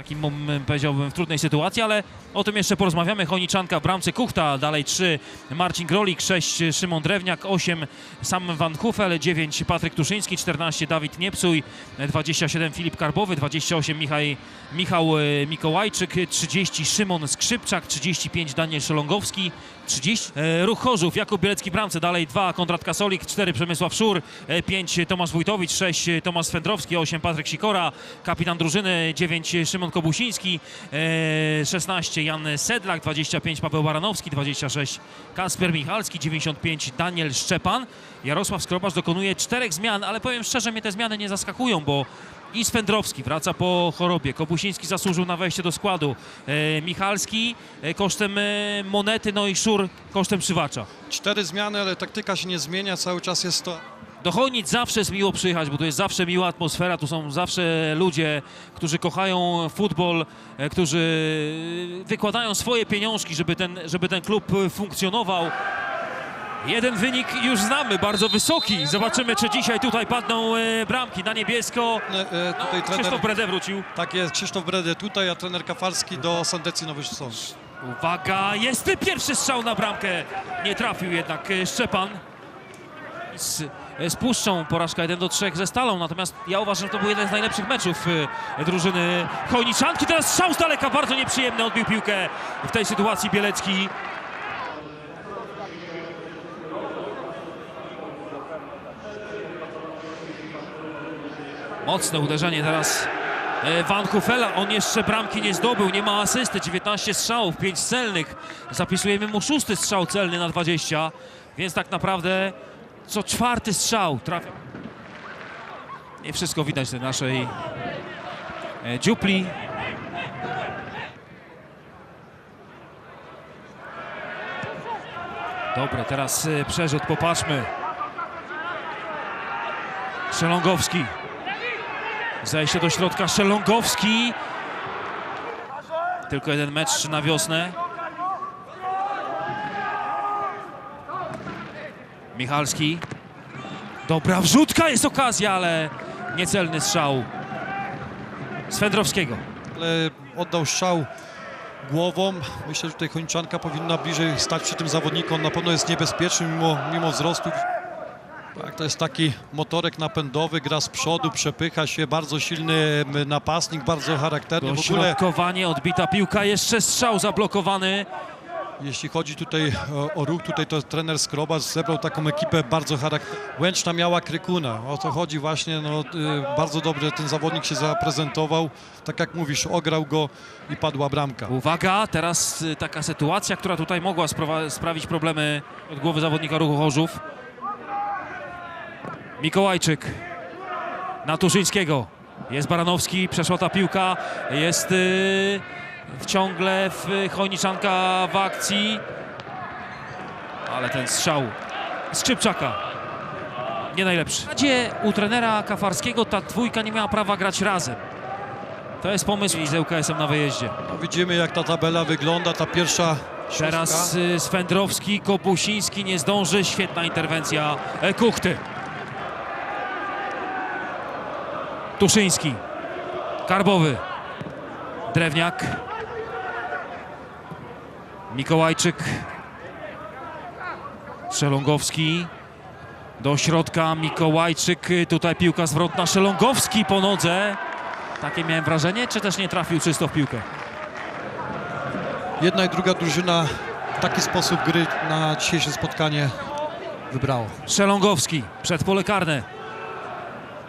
Takim powiedziałbym w trudnej sytuacji, ale o tym jeszcze porozmawiamy. Choniczanka w bramce Kuchta, dalej 3 Marcin Grolik, 6 Szymon Drewniak, 8 sam Van Hufel, 9 Patryk Tuszyński, 14 Dawid Niepsuj, 27 Filip Karbowy, 28 Michał, Michał e, Mikołajczyk, 30 Szymon Skrzypczak, 35 Daniel Szelongowski, 30 e, Ruch Chorzów, Jakub Bielecki bramce, dalej 2 Konrad Kasolik, 4 Przemysław Szur, 5 Tomasz Wójtowicz, 6 Tomasz Swędrowski, 8 Patryk Sikora, kapitan drużyny, 9 Szymon Kobusiński, e, 16 Jan Sedlak, 25 Paweł Baranowski, 26 Kasper Michalski, 95 Daniel Szczepan. Jarosław Skrobasz dokonuje czterech zmian, ale powiem szczerze, mnie te zmiany nie zaskakują, bo i Swędrowski wraca po chorobie, Kobusiński zasłużył na wejście do składu, e, Michalski e, kosztem e, monety, no i Szur kosztem przywacza. Cztery zmiany, ale taktyka się nie zmienia, cały czas jest to Do Chojnic zawsze jest miło przyjechać, bo tu jest zawsze miła atmosfera, tu są zawsze ludzie, którzy kochają futbol, e, którzy wykładają swoje pieniążki, żeby ten, żeby ten klub e, funkcjonował. Jeden wynik już znamy, bardzo wysoki. Zobaczymy, czy dzisiaj tutaj padną e, bramki na niebiesko. e, e, tutaj trener, Krzysztof Brede wrócił. tak jest, Krzysztof Brede tutaj, a trener Kafarski do Sandecji Nowy Sącz. Uwaga, jest pierwszy strzał na bramkę. Nie trafił jednak e, Szczepan. Z, e, spuszczą porażka 1 do 3 ze Stalą, natomiast ja uważam, że to był jeden z najlepszych meczów e, drużyny Chojniczanki. Teraz strzał z daleka, bardzo nieprzyjemny, odbił piłkę w tej sytuacji Bielecki. Mocne uderzenie teraz e, Van Hufela. On jeszcze bramki nie zdobył, nie ma asysty. 19 strzałów, 5 celnych. Zapisujemy mu szósty strzał celny na 20, więc tak naprawdę co czwarty strzał trafia. Nie wszystko widać na naszej e, dziupli. Dobre, teraz e, przerzut, popatrzmy. Szelongowski. Zejście do środka Szelongowski. Tylko jeden mecz na wiosnę. Michalski. Dobra wrzutka, jest okazja, ale niecelny strzał Swędrowskiego. Ale oddał strzał głową. Myślę, że tutaj Kończanka powinna bliżej stać przy tym zawodniku. On na pewno jest niebezpieczny mimo, mimo wzrostu. Tak, to jest taki motorek napędowy, gra z przodu, przepycha się, bardzo silny napastnik, bardzo charakterny. W ogóle Dośrodkowanie, odbita piłka, jeszcze strzał zablokowany. Jeśli chodzi tutaj o, o ruch, tutaj to trener Skrobacz zebrał taką ekipę bardzo charakterową. Łęczna miała Krykuna, o to chodzi właśnie, no, y, bardzo dobrze ten zawodnik się zaprezentował. Tak jak mówisz, ograł go i padła bramka. Uwaga, teraz y, taka sytuacja, która tutaj mogła sprawić problemy od głowy zawodnika ruchu Chorzów. Mikołajczyk na Tuszyńskiego. Jest Baranowski, przeszła ta piłka, jest y, ciągle w Chojniczanka w akcji. Ale ten strzał Skrzypczaka nie najlepszy. Gdzie u trenera Kafarskiego ta dwójka nie miała prawa grać razem. To jest pomysł i z ŁKS-em na wyjeździe. No, widzimy jak ta tabela wygląda, ta pierwsza Teraz y, Swędrowski, Kobusiński nie zdąży. Świetna interwencja e, Kuchty. Tuszyński. Karbowy. Drewniak. Mikołajczyk. Szelongowski. Do środka Mikołajczyk. Tutaj piłka zwrotna. Szelongowski po nodze. Takie miałem wrażenie, czy też nie trafił czysto w piłkę? Jedna i druga drużyna taki sposób gry na dzisiejsze spotkanie wybrało. Szelongowski przed pole karne.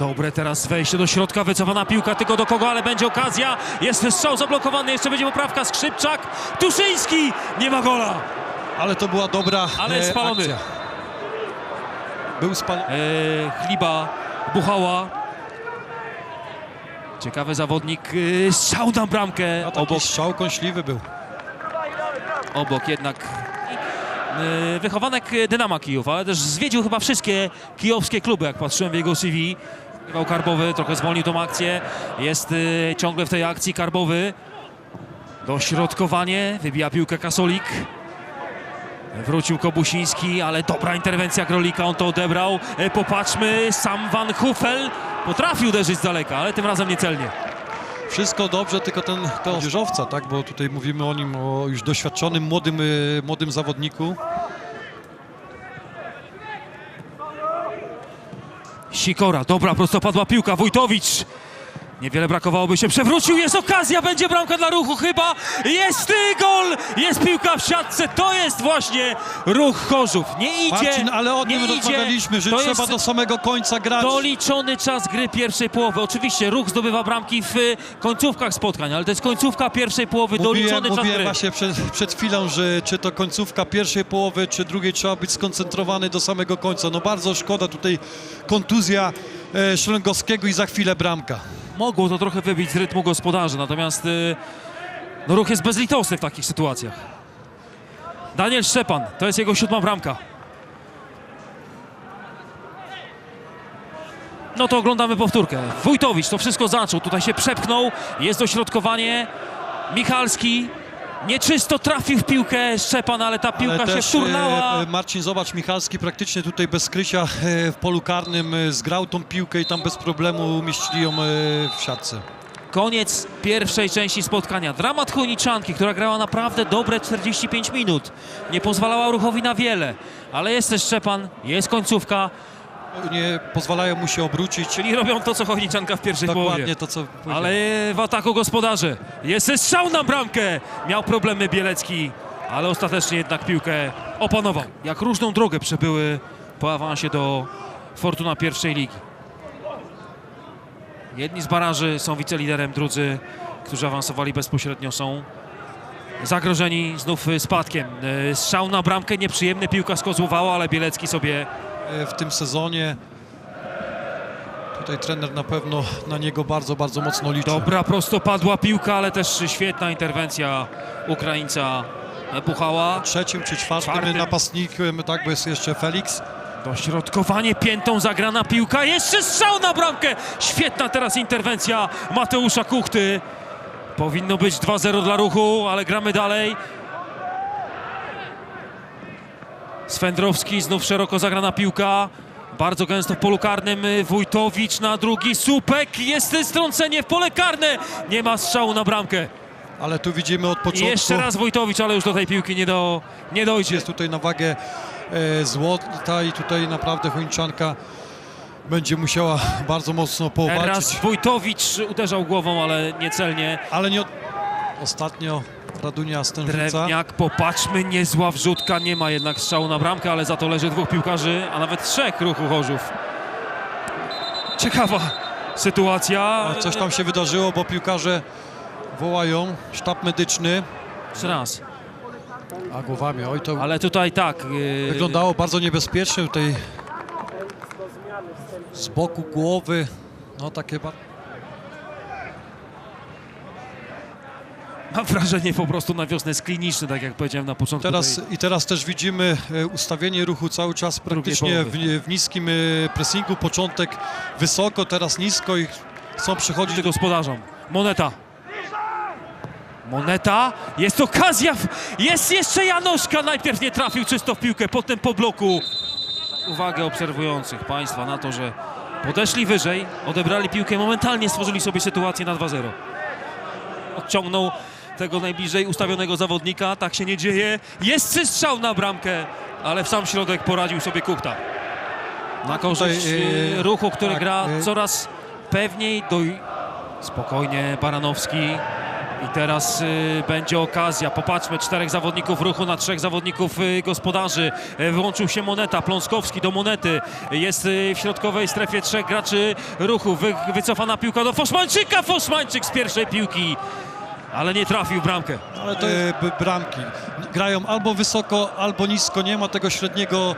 Dobre teraz wejście do środka, wycofana piłka, tylko do kogo, ale będzie okazja. Jest strzał zablokowany, jeszcze będzie poprawka. Skrzypczak, Tuszyński, nie ma gola. Ale to była dobra Ale e, spalony. akcja. Był spalony. E, Chliba, Buchała. Ciekawy zawodnik, e, strzał na bramkę. A taki Obok, strzał kąśliwy był. obok jednak e, wychowanek Dynama Kijów, ale też zwiedził chyba wszystkie kijowskie kluby, jak patrzyłem w jego CV. Karbowy, trochę zwolnił tą akcję. Jest y, ciągle w tej akcji Karbowy. Dośrodkowanie, wybija piłkę Kasolik. Wrócił Kobusiński, ale dobra interwencja Krolika, on to odebrał. E, Popatrzmy, sam Van Hufel potrafił uderzyć z daleka, ale tym razem niecelnie. Wszystko dobrze, tylko ten to młodzieżowca, tak? Bo tutaj mówimy o nim, o już doświadczonym, młodym, y, młodym zawodniku. Sikora, dobra, prostopadła piłka, Wójtowicz. Niewiele brakowałoby się, przewrócił, jest okazja, będzie bramka dla ruchu chyba. Jest gol, jest piłka w siatce, to jest właśnie ruch Chorzów. Nie idzie, Marcin, ale o tym rozmawialiśmy, że To trzeba do samego końca grać. doliczony czas gry pierwszej połowy. Oczywiście ruch zdobywa bramki w y, końcówkach spotkań, ale to jest końcówka pierwszej połowy, Mówiłem, doliczony czas mówiłem gry. właśnie przed, przed chwilą, że czy to końcówka pierwszej połowy, czy drugiej trzeba być skoncentrowany do samego końca. No bardzo szkoda tutaj kontuzja Szlęgowskiego i za chwilę bramka. Mogło to trochę wybić z rytmu gospodarzy, natomiast y, no, ruch jest bezlitosny w takich sytuacjach. Daniel Szczepan, to jest jego siódma bramka. No to oglądamy powtórkę. Wójtowicz to wszystko zaczął, tutaj się przepchnął, jest dośrodkowanie. Michalski nieczysto trafił w piłkę Szczepan, ale ta piłka Ale się też, wturnęła. e, Marcin, zobacz, Michalski praktycznie tutaj bez skrycia e, w polu karnym e, zgrał tą piłkę i tam bez problemu umieścili ją w siatce. Koniec pierwszej części spotkania. Dramat Chojniczanki, która grała naprawdę dobre 45 minut. Nie pozwalała ruchowi na wiele, ale jest też Szczepan, jest końcówka, Nie pozwalają mu się obrócić. czyli robią to, co Chojniczanka w pierwszej połowie. Dokładnie to, co. Ale w ataku gospodarze jest strzał na bramkę. Miał problemy Bielecki, ale ostatecznie jednak piłkę opanował. Jak różną drogę przebyły po awansie do Fortuna pierwszej ligi. Jedni z baraży są wiceliderem, drudzy, którzy awansowali bezpośrednio są zagrożeni znów spadkiem. Y, Strzał na bramkę, nieprzyjemny, piłka skozłowała, ale Bielecki sobie e, w tym sezonie. Tutaj trener na pewno na niego bardzo, bardzo mocno liczy. Dobra, prostopadła piłka, ale też świetna interwencja Ukraińca Puchała. Trzecim czy czwartym, Czwartym. napastnikiem, tak, bo jest jeszcze Felix. Dośrodkowanie piętą zagrana piłka, jeszcze strzał na bramkę. Świetna teraz interwencja Mateusza Kuchty. Powinno być 2-0 dla ruchu, ale gramy dalej. Swędrowski, znów szeroko zagrana piłka. Bardzo gęsto w polu karnym. Wójtowicz na drugi. Słupek. Jest strącenie w pole karne. Nie ma strzału na bramkę. Ale tu widzimy od I początku. jeszcze raz Wójtowicz, ale już do tej piłki nie, do, nie dojdzie. Jest tutaj na wagę e, złota i tutaj naprawdę Chończanka będzie musiała bardzo mocno Teraz powalczyć. Wójtowicz uderzał głową, ale niecelnie. Ale nie. Ostatnio Radunia Stężyca. Drewniak, popatrzmy, niezła wrzutka, nie ma jednak strzału na bramkę, ale za to leży dwóch piłkarzy, a nawet trzech ruchu Chorzów. Ciekawa sytuacja. Ale coś tam się wydarzyło, bo piłkarze wołają, sztab medyczny, Jeszcze raz. a głowami, oj to Ale tutaj tak. yy, wyglądało bardzo niebezpiecznie tutaj z boku głowy, no takie Mam wrażenie po prostu na wiosnę jest kliniczny, tak jak powiedziałem na początku. Teraz, tej- I teraz też widzimy e, ustawienie ruchu cały czas praktycznie w, w niskim e, pressingu, początek wysoko, teraz nisko i chcą przychodzić Chodzi gospodarzom. Moneta. Moneta. Jest okazja. Jest jeszcze Janoszka. Najpierw nie trafił czysto w piłkę, potem po bloku. Uwagę obserwujących Państwa na to, że podeszli wyżej, odebrali piłkę, momentalnie stworzyli sobie sytuację na 2-0. Odciągnął tego najbliżej ustawionego zawodnika. Tak się nie dzieje. Jest strzał na bramkę, ale w sam środek poradził sobie Kuchta. Na korzyść Tutaj, e, ruchu, który tak, gra e, coraz pewniej. Do... Spokojnie Baranowski. I teraz y, będzie okazja. Popatrzmy, czterech zawodników ruchu na trzech zawodników y, gospodarzy. E, wyłączył się Moneta, Pląskowski do Monety. Jest y, w środkowej strefie trzech graczy ruchu. Wy, wycofana piłka do Foszmańczyka. Foszmańczyk z pierwszej piłki. Ale nie trafił w bramkę. Ale to jest... b- bramki. Grają albo wysoko, albo nisko, nie ma tego średniego.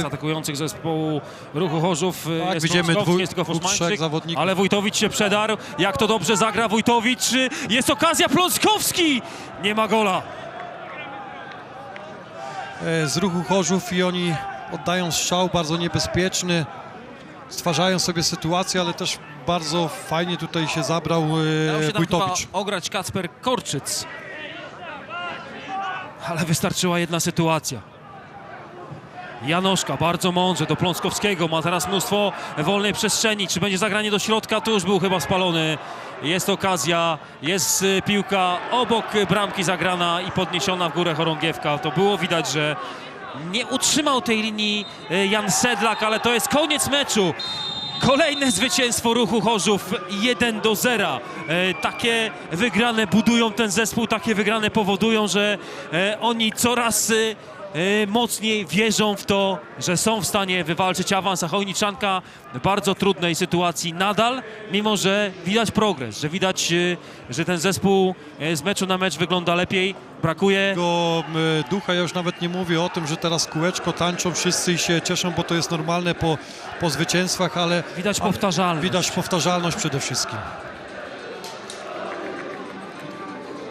Z E, atakujących zespołu ruchu Chorzów y, Tak, jest widzimy dwóch- jest tylko dwóch, zawodników. Ale Wójtowicz się przedarł. Jak to dobrze zagra Wójtowicz. Jest okazja, Pląskowski. Nie ma gola. e, z ruchu Chorzów i oni oddają strzał bardzo niebezpieczny. Stwarzają sobie sytuację, ale też bardzo fajnie tutaj się zabrał Dał się e, chyba Wójtowicz. ograć Kacper Korczyc. Ale wystarczyła jedna sytuacja. Janoszka bardzo mądrze do Pląskowskiego, ma teraz mnóstwo wolnej przestrzeni. Czy będzie zagranie do środka? Tu już był chyba spalony. Jest okazja, jest y, piłka obok bramki zagrana i podniesiona w górę chorągiewka. To było widać, że nie utrzymał tej linii y, Jan Sedlak, ale to jest koniec meczu. Kolejne zwycięstwo ruchu Chorzów 1 do 0. E, takie wygrane budują ten zespół, takie wygrane powodują, że e, oni coraz e, e, mocniej wierzą w to, że są w stanie wywalczyć awans, a Chojniczanka w bardzo trudnej sytuacji nadal, mimo że widać progres, że widać, e, że ten zespół e, z meczu na mecz wygląda lepiej. Brakuje Tego e, ducha ja już nawet nie mówię o tym, że teraz kółeczko tańczą wszyscy i się cieszą, bo to jest normalne po, po zwycięstwach, ale Widać ale powtarzalność. Widać powtarzalność przede wszystkim.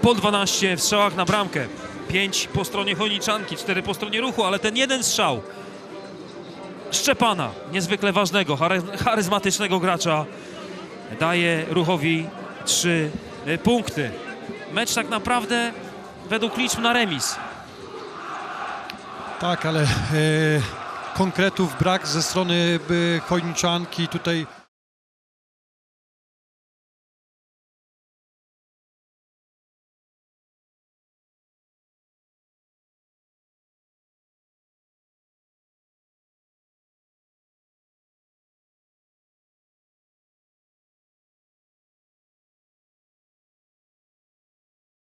po 12 w strzałach na bramkę. 5 po stronie Chojniczanki, 4 po stronie ruchu, ale ten jeden strzał Szczepana, niezwykle ważnego, chary- charyzmatycznego gracza, daje ruchowi 3 punkty. Mecz tak naprawdę według liczb na remis. Tak, ale e, konkretów brak ze strony e, Chojniczanki. Tutaj